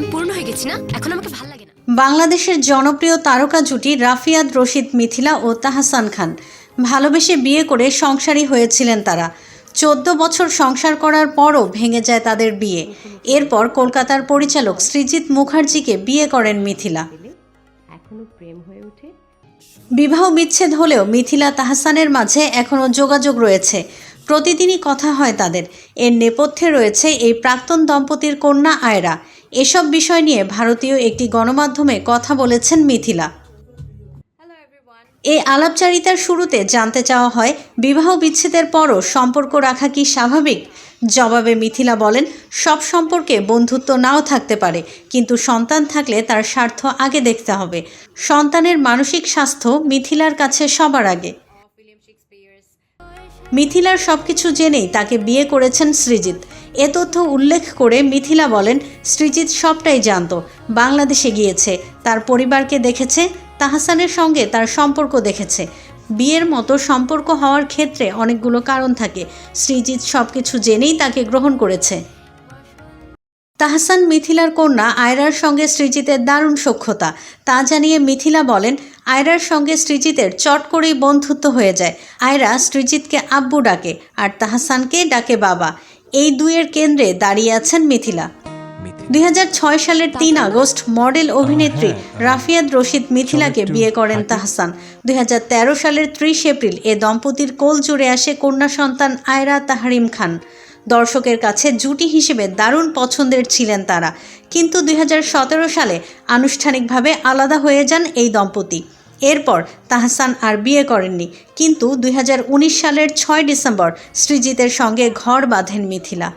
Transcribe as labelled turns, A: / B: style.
A: আমি পূর্ণ হয়ে গেছি না? এখন আমাকে ভালো লাগে না।
B: বাংলাদেশের জনপ্রিয় তারকা জুটি রাফিয়াদ রশিদ মিথিলা ও তাহসান খান। ভালোবেসে বিয়ে করে সংসারী হয়েছিলেন তারা। চোদ্দ বছর সংসার করার পরও ভেঙে যায় তাদের বিয়ে। এরপর কলকাতার পরিচালক শ্রীজিৎ মুখার্জিকে বিয়ে করেন মিথিলা।
C: এখনও প্রেম হয়ে ওঠে?
B: বিবাহ বিচ্ছেদ হলেও মিথিলা তাহসানের মাঝে এখনও যোগাযোগ রয়েছে। প্রতিদিনই কথা হয় তাদের। এর নেপথ্যে রয়েছে এই প্রাক্তন দম্পতির কন্যা আয়রা। এসব বিষয় নিয়ে ভারতীয় একটি গণমাধ্যমে কথা বলেছেন মিথিলা। এই আলাপচারিতার শুরুতে জানতে চাওয়া হয় বিবাহ বিচ্ছেদের পরও সম্পর্ক রাখা কি স্বাভাবিক? জবাবে মিথিলা বলেন সব সম্পর্কে বন্ধুত্ব নাও থাকতে পারে কিন্তু সন্তান থাকলে তার স্বার্থ আগে দেখতে হবে। সন্তানের মানসিক স্বাস্থ্য মিথিলার কাছে সবার আগে। মিথিলার সব কিছু জেনেই তাকে বিয়ে করেছেন সৃজিত এ তথ্য উল্লেখ করে মিথিলা বলেন সৃজিত সবটাই জানত, বাংলাদেশে গিয়েছে, তার পরিবারকে দেখেছে, তাহসানের সঙ্গে তার সম্পর্ক দেখেছে। বিয়ের মতো সম্পর্ক হওয়ার ক্ষেত্রে অনেকগুলো কারণ থাকে। সৃজিত সব কিছু জেনেই তাকে গ্রহণ করেছে। তাহসান মিথিলার কন্যা আয়রার সঙ্গে সৃজিতের দারুণ সখ্যতা। তা জানিয়ে মিথিলা বলেন আয়রার সঙ্গে সৃজিতের চট করেই বন্ধুত্ব হয়ে যায়। আয়রা সৃজিতকে আব্বু ডাকে আর তাহসানকে ডাকে বাবা। এই দুইয়ের কেন্দ্রে দাঁড়িয়ে আছেন মিথিলা। দুই হাজার ছয় সালের তিন আগস্ট মডেল অভিনেত্রী রাফিয়াদ রশিদ মিথিলাকে বিয়ে করেন তাহসান। দুই হাজার তেরো সালের ত্রিশ এপ্রিল এ দম্পতির কোল জুড়ে আসে কন্যা সন্তান আয়রা তাহারিম খান। দর্শকের কাছে জুটি হিসেবে দারুণ পছন্দের ছিলেন তারা। কিন্তু দুই হাজার সতেরো সালে আনুষ্ঠানিকভাবে আলাদা হয়ে যান এই দম্পতি। এরপর তাহসান আর বিয়ে করেননি। কিন্তু দুই হাজার উনিশ সালের ছয় ডিসেম্বর সৃজিতের সঙ্গে ঘর বাঁধেন মিথিলা।